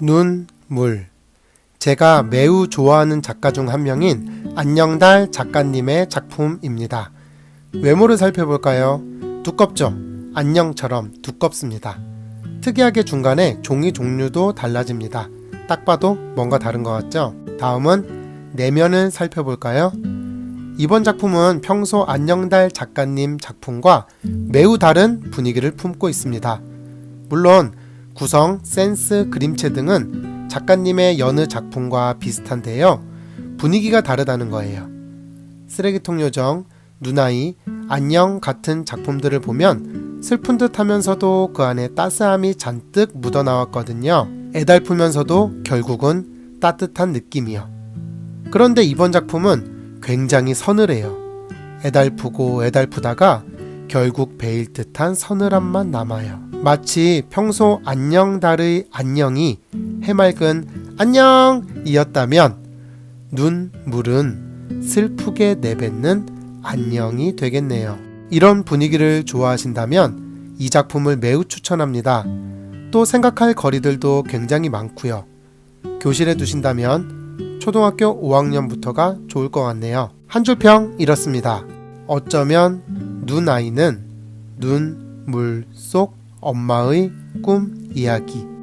눈, 물. 제가 매우 좋아하는 작가 중 한 명인 안녕달 작가님의 작품입니다. 외모를 살펴볼까요? 두껍죠? 안녕처럼 두껍습니다. 특이하게 중간에 종이 종류도 달라집니다. 딱 봐도 뭔가 다른 것 같죠? 다음은 내면을 살펴볼까요? 이번 작품은 평소 안녕달 작가님 작품과 매우 다른 분위기를 품고 있습니다. 물론 구성, 센스, 그림체 등은 작가님의 여느 작품과 비슷한데요. 분위기가 다르다는 거예요. 쓰레기통 요정, 누나이, 안녕 같은 작품들을 보면 슬픈 듯 하면서도 그 안에 따스함이 잔뜩 묻어나왔거든요. 애달프면서도 결국은 따뜻한 느낌이요. 그런데 이번 작품은 굉장히 서늘해요. 애달프고 애달프다가 결국 베일 듯한 서늘함만 남아요. 마치 평소 안녕달의 안녕이 해맑은 안녕이었다면 눈물은 슬프게 내뱉는 안녕이 되겠네요. 이런 분위기를 좋아하신다면 이 작품을 매우 추천합니다. 또 생각할 거리들도 굉장히 많고요. 교실에 두신다면 초등학교 5학년부터가 좋을 것 같네요. 한 줄 평 이렇습니다. 어쩌면 눈 아이는 눈, 물 속 엄마의 꿈 이야기.